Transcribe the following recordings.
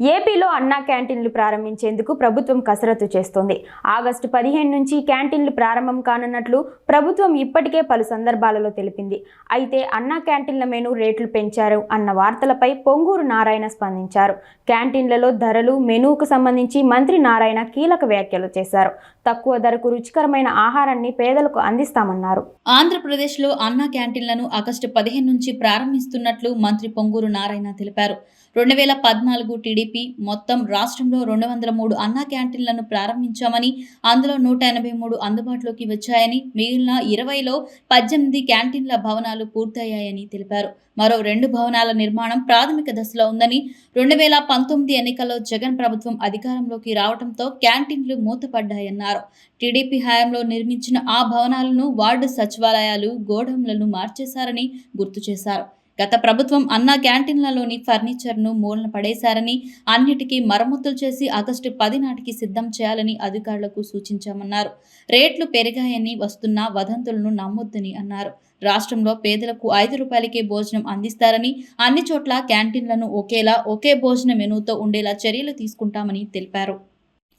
ఏపీలో అన్నా క్యాంటీన్లు ప్రారంభించేందుకు ప్రభుత్వం కసరత్తు చేస్తోంది. ఆగస్టు పదిహేను నుంచి క్యాంటీన్లు ప్రారంభం కానున్నట్లు ప్రభుత్వం ఇప్పటికే పలు సందర్భాలలో తెలిపింది. అయితే అన్నా క్యాంటీన్ల మెను రేట్లు పెంచారు అన్న వార్తలపై పొంగూరు నారాయణ స్పందించారు. క్యాంటీన్లలో ధరలు మెనూకు సంబంధించి మంత్రి నారాయణ కీలక వ్యాఖ్యలు చేశారు. తక్కువ ధరకు రుచికరమైన ఆహారాన్ని పేదలకు అందిస్తామన్నారు. ఆంధ్రప్రదేశ్లో అన్నా క్యాంటీన్లను ఆగస్టు పదిహేను నుంచి ప్రారంభిస్తున్నట్లు మంత్రి పొంగూరు నారాయణ తెలిపారు. రెండు వేల పద్నాలుగు టీడీపీ మొత్తం రాష్ట్రంలో రెండు వందల మూడు అన్నా క్యాంటీన్లను ప్రారంభించామని అందులో నూట ఎనభై మూడు అందుబాటులోకి వచ్చాయని మిగిలిన ఇరవైలో పద్దెనిమిది క్యాంటీన్ల భవనాలు పూర్తయ్యాయని తెలిపారు. మరో రెండు భవనాల నిర్మాణం ప్రాథమిక దశలో ఉందని రెండు వేల పంతొమ్మిది ఎన్నికల్లో జగన్ ప్రభుత్వం అధికారంలోకి రావడంతో క్యాంటీన్లు మూతపడ్డాయన్నారు. టీడీపీ హయాంలో నిర్మించిన ఆ భవనాలను వార్డు సచివాలయాలు గోడౌన్లను మార్చేశారని గుర్తు చేశారు. గత ప్రభుత్వం అన్నా క్యాంటీన్లలోని ఫర్నిచర్ను మూలన పడేశారని అన్నిటికీ మరమ్మతులు చేసి ఆగస్టు పది నాటికి సిద్ధం చేయాలని అధికారులకు సూచించామన్నారు. రేట్లు పెరిగాయని వస్తున్న వదంతులను నమ్మొద్దని అన్నారు. రాష్ట్రంలో పేదలకు ఐదు రూపాయలకే భోజనం అందిస్తారని అన్ని చోట్ల క్యాంటీన్లను ఒకేలా ఒకే భోజన మెనూతో ఉండేలా చర్యలు తీసుకుంటామని తెలిపారు.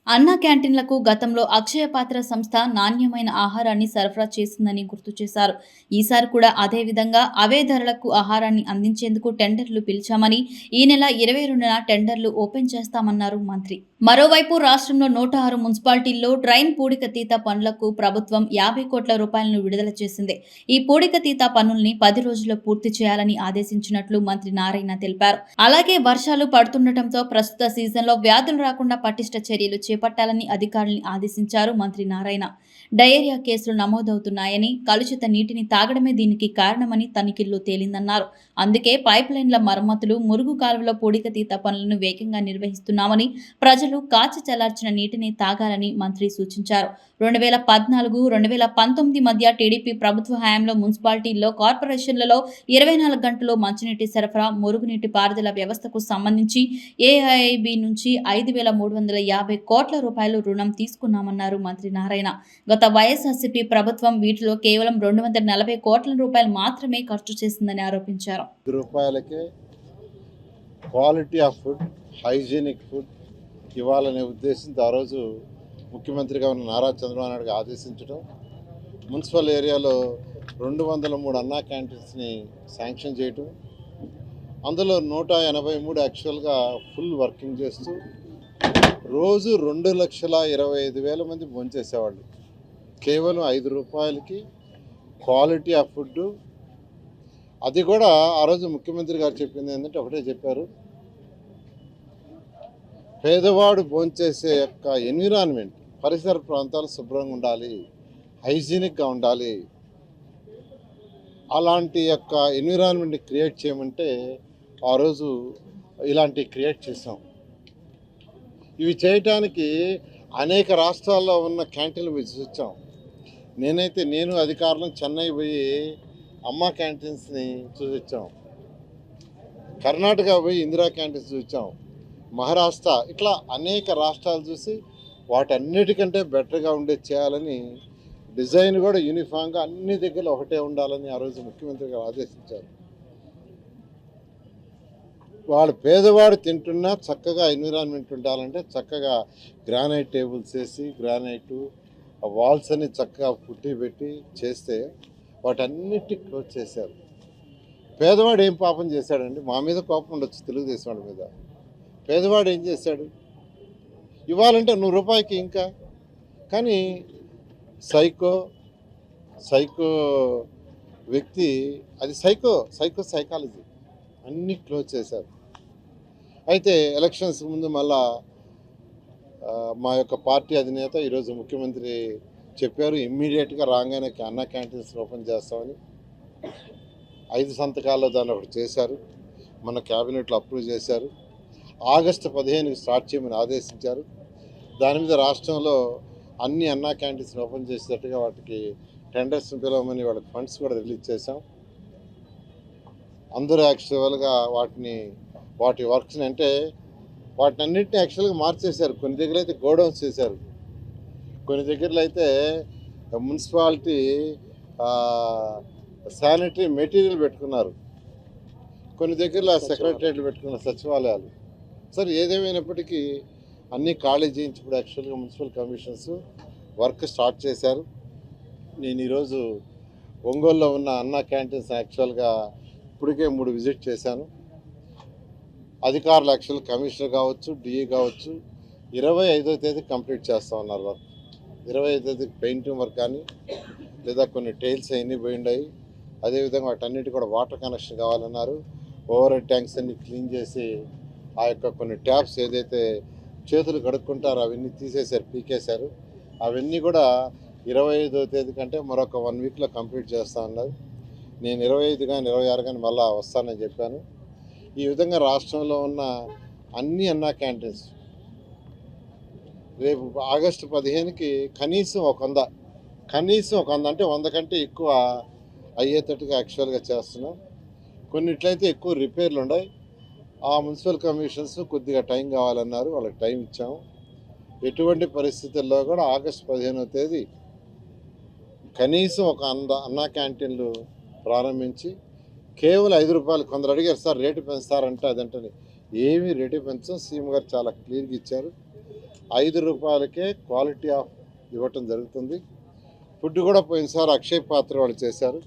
అన్నా క్యాంటీన్లకు గతంలో అక్షయ పాత్ర సంస్థ నాణ్యమైన ఆహారాన్ని సరఫరా చేసిందని గుర్తు చేశారు. ఈసారి కూడా అదే విధంగా అవే ధరలకు ఆహారాన్ని అందించేందుకు టెండర్లు పిలిచామని ఈ నెల ఇరవై రెండున టెండర్లు ఓపెన్ చేస్తామన్నారు మంత్రి. మరోవైపు రాష్ట్రంలో నూట ఆరు మున్సిపాలిటీల్లో డ్రైన్ పూడికతీత పనులకు ప్రభుత్వం యాభై కోట్ల రూపాయలను విడుదల చేసింది. ఈ పూడికతీత పనుల్ని పది రోజుల్లో పూర్తి చేయాలని ఆదేశించినట్లు మంత్రి నారాయణ తెలిపారు. అలాగే వర్షాలు పడుతుండటంతో ప్రస్తుత సీజన్లో వ్యాధులు రాకుండా పటిష్ట చర్యలు చేపట్టాలని అధికారుల్ని ఆదేశించారు మంత్రి నారాయణ. డయేరియా కేసులు నమోదవుతున్నాయని కలుషిత నీటిని తాగడమే దీనికి కారణమని తనిఖీల్లో తేలిందన్నారు. అందుకే పైప్ లైన్ల మరమ్మతులు మురుగు కాలువలో పూడికతీత పనులను వేగంగా నిర్వహిస్తున్నామని ప్రజలు కాచి చల్లార్చిన నీటిని తాగాలని మంత్రి సూచించారు. రెండు వేల పద్నాలుగు రెండు వేల పంతొమ్మిది మధ్య టీడీపీ ప్రభుత్వ హయాంలో మున్సిపాలిటీల్లో కార్పొరేషన్లలో ఇరవై నాలుగు గంటలు మంచినీటి సరఫరా మురుగునీటి పారుదల వ్యవస్థకు సంబంధించి ఏఐఐబి నుంచి ఐదు వేల మూడు వందల యాభై కోట్ల రూపాయలు రుణం తీసుకున్నామన్నారు మంత్రి నారాయణ. గత వైఎస్ఆర్సీపీ ప్రభుత్వం వీటిలో కేవలం రెండు వందల నలభై కోట్ల రూపాయలు మాత్రమే ఖర్చు చేసిందని ఆరోపించారు. రూపాయలకే quality of food hygienic food ఇవ్వాలనే ఉద్దేశంతో ఆ రోజు ముఖ్యమంత్రిగా ఉన్న నారా చంద్రబాబు నాయుడు ఆదేశించడం మున్సిపల్ ఏరియాలో రెండు వందల మూడు అన్నా క్యాంటీన్స్ని శాంక్షన్ చేయటం అందులో నూట ఎనభై మూడు యాక్చువల్గా ఫుల్ వర్కింగ్ చేస్తూ రోజు రెండు లక్షల ఇరవై ఐదు వేల మంది భోంచేసేవాళ్ళు. కేవలం ఐదు రూపాయలకి క్వాలిటీ ఆఫ్ ఫుడ్ అది కూడా ఆ రోజు ముఖ్యమంత్రి గారు చెప్పింది ఏంటంటే ఒకటే చెప్పారు పేదవాడు భోంచేసే యొక్క ఎన్విరాన్మెంట్ పరిసర ప్రాంతాలు శుభ్రంగా ఉండాలి హైజీనిక్గా ఉండాలి. అలాంటి యొక్క ఎన్విరాన్మెంట్ని క్రియేట్ చేయమంటే ఆ రోజు ఇలాంటివి క్రియేట్ చేసాం ఇవి చేయటానికి అనేక రాష్ట్రాల్లో ఉన్న క్యాంటీన్లు వచ్చాం నేనైతే నేను అధికారులను చెన్నై పోయి అమ్మ క్యాంటీన్స్ని చూసొచ్చాం కర్ణాటక పోయి ఇందిరా క్యాంటీన్స్ చూసాం. మహారాష్ట్ర ఇట్లా అనేక రాష్ట్రాలు చూసి వాటన్నిటికంటే బెటర్గా ఉండే చేయాలని డిజైన్ కూడా యూనిఫామ్గా అన్ని దగ్గర ఒకటే ఉండాలని ఆ రోజు ముఖ్యమంత్రి గారు ఆదేశించారు. వాడు పేదవాడు తింటున్నా చక్కగా ఎన్విరాన్మెంట్ ఉండాలంటే చక్కగా గ్రానైట్ టేబుల్స్ వేసి గ్రానైట్ వాల్స్ అని చక్కగా పుట్టి పెట్టి చేస్తే వాటన్నిటి క్లోజ్ చేశారు. పేదవాడు ఏం పాపం చేశాడండి? మా మీద కోపం ఉండొచ్చు తెలుగుదేశం వాడి మీద. పేదవాడు ఏం చేశాడు ఇవ్వాలంటే నూరు రూపాయికి ఇంకా. కానీ సైకో సైకో వ్యక్తి అది సైకో సైకో సైకాలజీ అన్నీ క్లోజ్ చేశారు. అయితే ఎలక్షన్స్ ముందు మళ్ళా మా యొక్క పార్టీ అధినేత ఈరోజు ముఖ్యమంత్రి చెప్పారు ఇమ్మీడియట్గా రాగానే అన్నా క్యాంటీన్స్ ఓపెన్ చేస్తామని. ఐదు సంతకాల్లో దాన్ని ఒకటి చేశారు. మన క్యాబినెట్లో అప్రూవ్ చేశారు. ఆగస్టు పదిహేనుకి స్టార్ట్ చేయమని ఆదేశించారు. దాని మీద రాష్ట్రంలో అన్ని అన్నా క్యాంటీన్స్ ఓపెన్ చేసేటట్టుగా వాటికి టెండర్స్ పిలవమని వాళ్ళకి ఫండ్స్ కూడా రిలీజ్ చేశాం. అందరూ యాక్చువల్గా వాటిని వాటి వర్క్స్ని అంటే వాటిని అన్నింటినీ యాక్చువల్గా మార్చేశారు. కొన్ని దగ్గర అయితే గోడౌన్స్ చేశారు. కొన్ని దగ్గరలో అయితే మున్సిపాలిటీ శానిటరీ మెటీరియల్ పెట్టుకున్నారు. కొన్ని దగ్గరలో సెక్రటరియట్లు పెట్టుకున్న సచివాలయాలు. సార్ ఏదేమైనప్పటికీ అన్ని ఖాళీ చేయించి ఇప్పుడు యాక్చువల్గా మున్సిపల్ కమిషన్స్ వర్క్ స్టార్ట్ చేశారు. నేను ఈరోజు ఒంగోలులో ఉన్న అన్నా క్యాంటీన్స్ యాక్చువల్గా ఇప్పటికే మూడు విజిట్ చేశాను. అధికారులు యాక్చువల్ కమిషనర్ కావచ్చు డిఏ కావచ్చు ఇరవై ఐదో తేదీ కంప్లీట్ చేస్తా ఉన్నారు వర్క్. ఇరవై ఐదో తేదీ పెయింటింగ్ వర్క్ కానీ లేదా కొన్ని టైల్స్ అవన్నీ పోయిండాయి అదేవిధంగా వాటన్నిటి కూడా వాటర్ కనెక్షన్ కావాలన్నారు. ఓవర్ ట్యాంక్స్ అన్ని క్లీన్ చేసి ఆ యొక్క కొన్ని ట్యాప్స్ ఏదైతే చేతులు కడుక్కుంటారో అవన్నీ తీసేశారు పీకేశారు. అవన్నీ కూడా ఇరవై ఐదో తేదీ కంటే మరొక వన్ వీక్లో కంప్లీట్ చేస్తా ఉన్నారు. నేను ఇరవై ఐదు కానీ ఇరవై ఆరు కానీ మళ్ళీ వస్తానని చెప్పాను. ఈ విధంగా రాష్ట్రంలో ఉన్న అన్ని అన్నా క్యాంటీన్స్ రేపు ఆగస్టు పదిహేనుకి కనీసం ఒక వంద కనీసం ఒక వంద అంటే వంద కంటే ఎక్కువ అయ్యేటట్టుగా యాక్చువల్గా చేస్తున్నాం. కొన్నిట్లయితే ఎక్కువ రిపేర్లు ఉన్నాయి ఆ మున్సిపల్ కమిషన్స్ కొద్దిగా టైం కావాలన్నారు వాళ్ళకి టైం ఇచ్చాము. ఎటువంటి పరిస్థితుల్లో కూడా ఆగస్టు పదిహేనవ తేదీ కనీసం ఒక అంద అన్నా క్యాంటీన్లు ప్రారంభించి కేవలం ఐదు రూపాయలు కొందరు అడిగారు సార్ రేటు పెంచుతారంటే అదంటని. ఏమీ రేటు పెంచం సీఎం గారు చాలా క్లియర్గా ఇచ్చారు. ఐదు రూపాయలకే క్వాలిటీ ఆఫ్ ఇవ్వటం జరుగుతుంది. ఫుడ్ కూడా పోయినసారి అక్షయ్ పాత్ర వాళ్ళు చేశారు.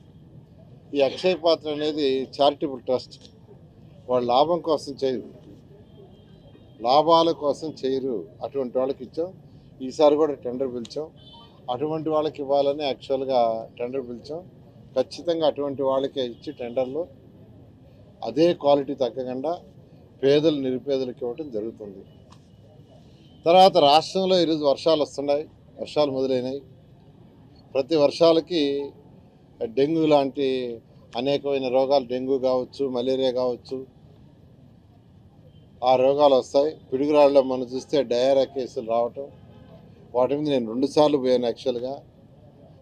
ఈ అక్షయ్ పాత్ర అనేది చారిటబుల్ ట్రస్ట్ వాళ్ళు లాభం కోసం చేయరు లాభాల కోసం చేయరు. అటువంటి వాళ్ళకి ఇచ్చాం. ఈసారి కూడా టెండర్ పిలిచాం. అటువంటి వాళ్ళకి ఇవ్వాలని యాక్చువల్గా టెండర్ పిలిచాం. ఖచ్చితంగా అటువంటి వాళ్ళకే ఇచ్చి టెండర్లో అదే క్వాలిటీ తగ్గకుండా పేదలు నిరుపేదలకు ఇవ్వటం జరుగుతుంది. తర్వాత రాష్ట్రంలో ఈరోజు వర్షాలు వస్తున్నాయి. వర్షాలు మొదలైనాయి. ప్రతి వర్షాలకి డెంగ్యూ లాంటి అనేకమైన రోగాలు డెంగ్యూ కావచ్చు మలేరియా కావచ్చు ఆ రోగాలు వస్తాయి. పిడుగురాళ్ళలో మనం చూస్తే డయారా కేసులు రావటం. వాటి మీద నేను రెండుసార్లు పోయాను యాక్చువల్గా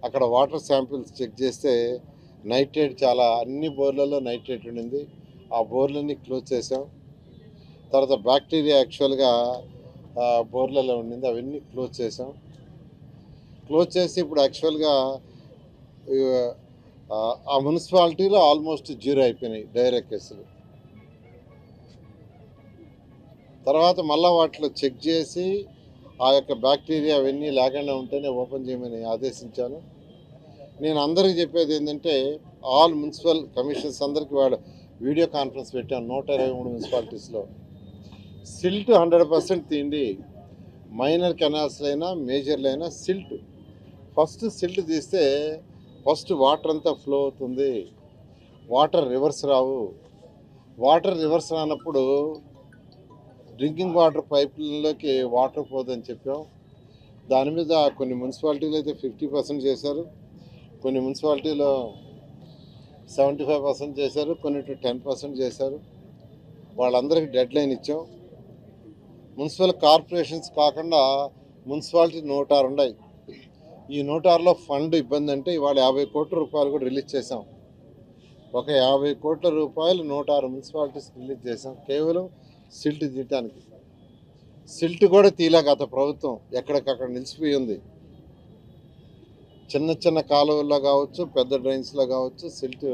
అక్కడ వాటర్ శాంపిల్స్ చెక్ చేస్తే నైట్రేట్ చాలా అన్ని బోర్లలో నైట్రేట్ ఉండింది. ఆ బోర్లన్నీ క్లోజ్ చేసాం తర్వాత బ్యాక్టీరియా యాక్చువల్గా బోర్లలో ఉండింది. అవన్నీ క్లోజ్ చేసాం క్లోజ్ చేసి ఇప్పుడు యాక్చువల్గా ఆ, మున్సిపాలిటీలో ఆల్మోస్ట్ జీరో అయిపోయినాయి డైరెక్ట్ కేసులు. తర్వాత మళ్ళీ వాటిలో చెక్ చేసి ఆ యొక్క బ్యాక్టీరియా అవన్నీ లేకుండా ఉంటేనే ఓపెన్ చేయమని ఆదేశించాను. నేను అందరికీ చెప్పేది ఏంటంటే ఆల్ మున్సిపల్ కమిషన్స్ అందరికీ వాళ్ళు వీడియో కాన్ఫరెన్స్ పెట్టాను నూట ఇరవై మూడు మున్సిపాలిటీస్లో. సిల్ట్ హండ్రెడ్ పర్సెంట్ తీయండి మైనర్ కెనాల్స్లైనా మేజర్లైనా సిల్ట్. ఫస్ట్ సిల్ట్ తీస్తే ఫస్ట్ వాటర్ అంతా ఫ్లో అవుతుంది. వాటర్ రివర్స్ రావు. వాటర్ రివర్స్ రానప్పుడు డ్రింకింగ్ వాటర్ పైప్లలోకి వాటర్ పోదని చెప్పాం. దాని మీద కొన్ని మున్సిపాలిటీలు అయితే ఫిఫ్టీ పర్సెంట్ చేశారు. కొన్ని మున్సిపాలిటీలో సెవెంటీ ఫైవ్ పర్సెంట్ చేశారు కొన్ని టెన్ పర్సెంట్ చేశారు. వాళ్ళందరికీ డెడ్ లైన్ ఇచ్చాం. మున్సిపల్ కార్పొరేషన్స్ కాకుండా మున్సిపాలిటీ నూట ఆరు ఉన్నాయి ఈ నూట ఆరులో ఫండ్ ఇబ్బంది అంటే ఇవాళ యాభై కోట్ల రూపాయలు కూడా రిలీజ్ చేసాం ఒక యాభై కోట్ల రూపాయలు నూట ఆరు మున్సిపాలిటీస్ రిలీజ్ చేసాం కేవలం సిల్ట్ తీయటానికి సిల్ట్ కూడా తీయలే గత ప్రభుత్వం. ఎక్కడికక్కడ నిలిచిపోయి ఉంది. చిన్న చిన్న కాలువల్లో కావచ్చు పెద్ద డ్రైన్స్లో కావచ్చు సిల్ట్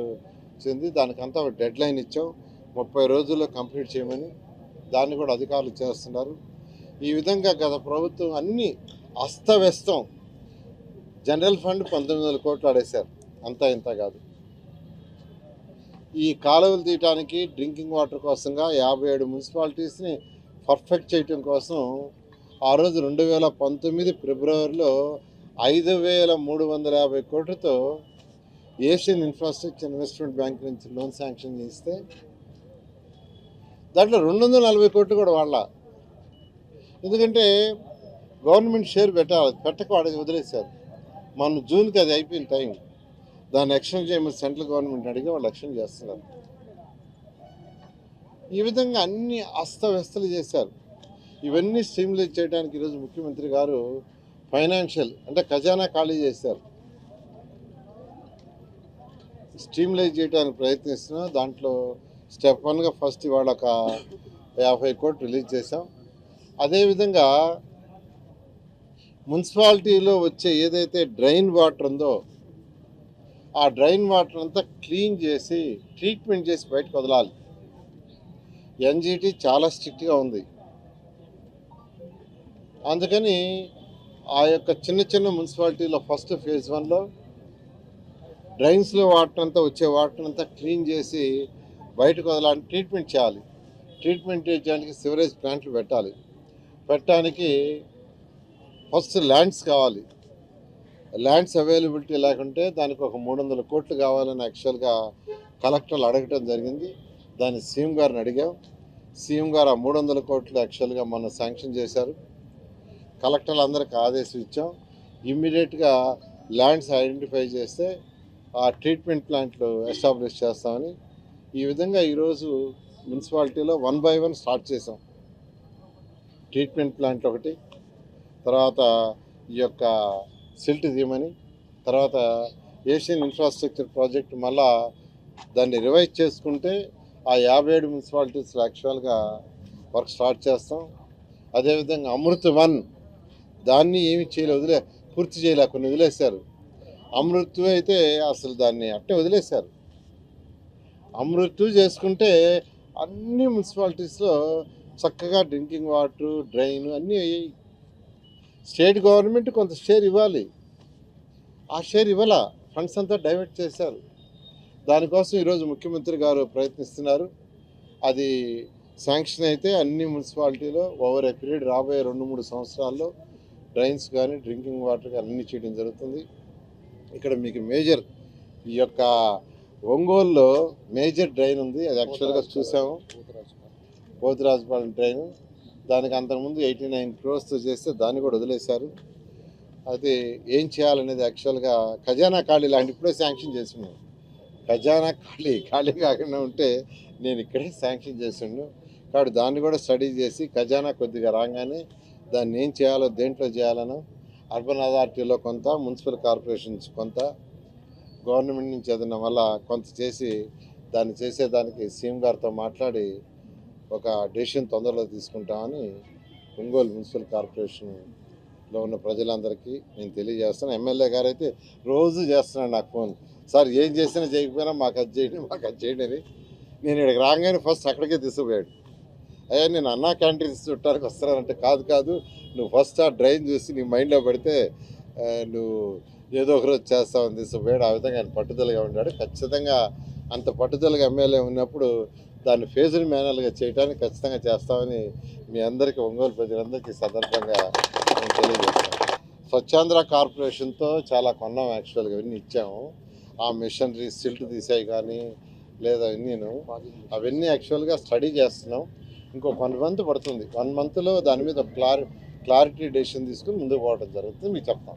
చెంది దానికంతా ఒక డెడ్ లైన్ ఇచ్చాం. ముప్పై రోజుల్లో కంప్లీట్ చేయమని దాన్ని కూడా అధికారులు చేస్తున్నారు. ఈ విధంగా గత ప్రభుత్వం అన్నీ అస్తవ్యస్తం. జనరల్ ఫండ్ పంతొమ్మిది వందల కోట్లు ఆడేశారు. అంతా ఇంత కాదు. ఈ కాలువలు తీయటానికి డ్రింకింగ్ వాటర్ కోసంగా యాభై ఏడు మున్సిపాలిటీస్ని పర్ఫెక్ట్ చేయటం కోసం ఆ రోజు రెండు వేల పంతొమ్మిది ఫిబ్రవరిలో ఐదు వేల మూడు వందల యాభై కోట్లతో ఏషియన్ ఇన్ఫ్రాస్ట్రక్చర్ ఇన్వెస్ట్మెంట్ బ్యాంక్ నుంచి లోన్ శాంక్షన్ చేస్తే దాంట్లో రెండు వందల నలభై కోట్లు కూడా వాళ్ళ. ఎందుకంటే గవర్నమెంట్ షేర్ పెట్టాలి పెట్టక వాడికి వదిలేశారు. మన జూన్కి అది అయిపోయిన టైం. దాన్ని ఎక్స్టెండ్ చేయమని సెంట్రల్ గవర్నమెంట్ అడిగి వాళ్ళు ఎక్స్టెండ్ చేస్తున్నారు. ఈ విధంగా అన్ని అస్తవ్యస్తలు చేశారు. ఇవన్నీ స్ట్రీమ్లైజ్ చేయడానికి ఈరోజు ముఖ్యమంత్రి గారు ఫైనాన్షియల్ అంటే ఖజానా ఖాళీ చేశారు. స్ట్రీమ్లైజ్ చేయడానికి ప్రయత్నిస్తున్నాం దాంట్లో స్టెప్ వన్గా ఫస్ట్ ఇవాళ ఒక యాభై కోట్లు రిలీజ్ చేసాం అదేవిధంగా మున్సిపాలిటీలో వచ్చే ఏదైతే డ్రైన్ వాటర్ ఉందో ఆ డ్రైన్ వాటర్ అంతా క్లీన్ చేసి ట్రీట్మెంట్ చేసి బయటకు వదలాలి. ఎన్జిటి చాలా స్ట్రిక్ట్గా ఉంది. అందుకని ఆ యొక్క చిన్న చిన్న మున్సిపాలిటీలో ఫస్ట్ ఫేజ్ వన్లో డ్రైన్స్లో వాటర్ అంతా వచ్చే వాటర్ అంతా క్లీన్ చేసి బయటకు వదలాలని ట్రీట్మెంట్ చేయాలి. ట్రీట్మెంట్ చేయడానికి సివరేజ్ ప్లాంట్లు పెట్టాలి. పెట్టడానికి ఫస్ట్ ల్యాండ్స్ కావాలి. ల్యాండ్స్ అవైలబిలిటీ లేకుంటే దానికి ఒక మూడు వందల కోట్లు కావాలని యాక్చువల్గా కలెక్టర్లు అడగటం జరిగింది. దాన్ని సీఎం గారిని అడిగాం. సీఎం గారు ఆ మూడు వందల కోట్లు యాక్చువల్గా మొన్న శాంక్షన్ చేశారు. కలెక్టర్లు అందరికి ఆదేశం ఇచ్చాం. ఇమ్మీడియట్గా ల్యాండ్స్ ఐడెంటిఫై చేస్తే ఆ ట్రీట్మెంట్ ప్లాంట్లు ఎస్టాబ్లిష్ చేస్తామని ఈ విధంగా ఈరోజు మున్సిపాలిటీలో వన్ బై వన్ స్టార్ట్ చేసాం ట్రీట్మెంట్ ప్లాంట్ ఒకటి. తర్వాత ఈ యొక్క సిల్ట్ తీయమని తర్వాత ఏషియన్ ఇన్ఫ్రాస్ట్రక్చర్ ప్రాజెక్ట్ మళ్ళా దాన్ని రివైజ్ చేసుకుంటే ఆ యాభై ఏడు మున్సిపాలిటీస్లో యాక్చువల్గా వర్క్ స్టార్ట్ చేస్తాం. అదేవిధంగా అమృత్ వన్ దాన్ని ఏమి చేయలే వదిలే పూర్తి చేయలే కొన్ని వదిలేశారు. అమృత్ అయితే అసలు దాన్ని అట్టే వదిలేశారు. అమృత్ చేసుకుంటే అన్ని మున్సిపాలిటీస్లో చక్కగా డ్రింకింగ్ వాటర్ డ్రైన్ అన్నీ అయ్యాయి స్టేట్ గవర్నమెంట్ కొంత షేర్ ఇవ్వాలి. ఆ షేర్ ఇవ్వాల ఫండ్స్ అంతా డైవర్ట్ చేశారు. దానికోసం ఈరోజు ముఖ్యమంత్రి గారు ప్రయత్నిస్తున్నారు. అది శాంక్షన్ అయితే అన్ని మున్సిపాలిటీలో ఓవర్ ఏ పీరియడ్ రాబోయే రెండు మూడు సంవత్సరాల్లో డ్రైన్స్ కానీ డ్రింకింగ్ వాటర్ కానీ అన్ని చేయడం జరుగుతుంది. ఇక్కడ మీకు మేజర్ ఈ యొక్క ఒంగోలులో మేజర్ డ్రైన్ ఉంది. అది యాక్చువల్గా చూసాము. పోతురాజుపాలెం డ్రైన్. దానికి అంతకుముందు ఎయిటీ నైన్ క్రోర్స్తో చేస్తే దాన్ని కూడా వదిలేశారు. అది ఏం చేయాలనేది యాక్చువల్గా ఖజానా ఖాళీ లాంటి ఇప్పుడే శాంక్షన్ చేసినాను ఖజానా ఖాళీ ఖాళీ కాకుండా ఉంటే నేను ఇక్కడే శాంక్షన్ చేసిండు కాబట్టి దాన్ని కూడా స్టడీ చేసి ఖజానా కొద్దిగా రాగానే దాన్ని ఏం చేయాలో దేంట్లో చేయాలనో అర్బన్ అథారిటీలో కొంత మున్సిపల్ కార్పొరేషన్స్ కొంత గవర్నమెంట్ నుంచి ఏదైనా వల్ల కొంత చేసి దాన్ని చేసేదానికి సీఎం గారితో మాట్లాడి ఒక డెసిషన్ తొందరలో తీసుకుంటామని ఒంగోలు మున్సిపల్ కార్పొరేషన్లో ఉన్న ప్రజలందరికీ నేను తెలియజేస్తాను. ఎమ్మెల్యే గారు అయితే రోజు చేస్తున్నాడు నాకు ఫోన్ సార్ ఏం చేసినా చేయకపోయినా మాకు అది చేయండి మాకు అది చేయండి అని నేను ఇక్కడికి రాగానే ఫస్ట్ అక్కడికే తీసుకుపోయాడు. అయ్యా నేను అన్నా క్యాంటీన్స్ చుట్టానికి వస్తున్నానంటే కాదు కాదు. నువ్వు ఫస్ట్ ఆ డ్రైన్ చూసి నీ మైండ్లో పెడితే నువ్వు ఏదో ఒక రోజు చేస్తావని తీసుకుపోయాడు. ఆ విధంగా ఆయన పట్టుదలగా ఉన్నాడు ఖచ్చితంగా అంత పట్టుదలగా ఎమ్మెల్యే ఉన్నప్పుడు దాన్ని ఫేజ్డ్ మేనల్గా చేయడానికి ఖచ్చితంగా చేస్తామని మీ అందరికీ ఒంగోలు ప్రజలందరికీ సందర్భంగా నేను తెలియజేస్తాను. స్వచ్ఛాంధ్ర కార్పొరేషన్తో చాలా కొన్నాం యాక్చువల్గా ఇవన్నీ ఇచ్చాము. ఆ మిషనరీ సిల్ట్ తీసాయి కానీ లేదా నేను అవన్నీ యాక్చువల్గా స్టడీ చేస్తున్నాం. ఇంకో వన్ మంత్ పడుతుంది. వన్ మంత్లో దాని మీద క్లారి క్లారిటీ డెసిషన్ తీసుకుని ముందుకు పోవడం జరుగుతుంది. మీకు చెప్తాం.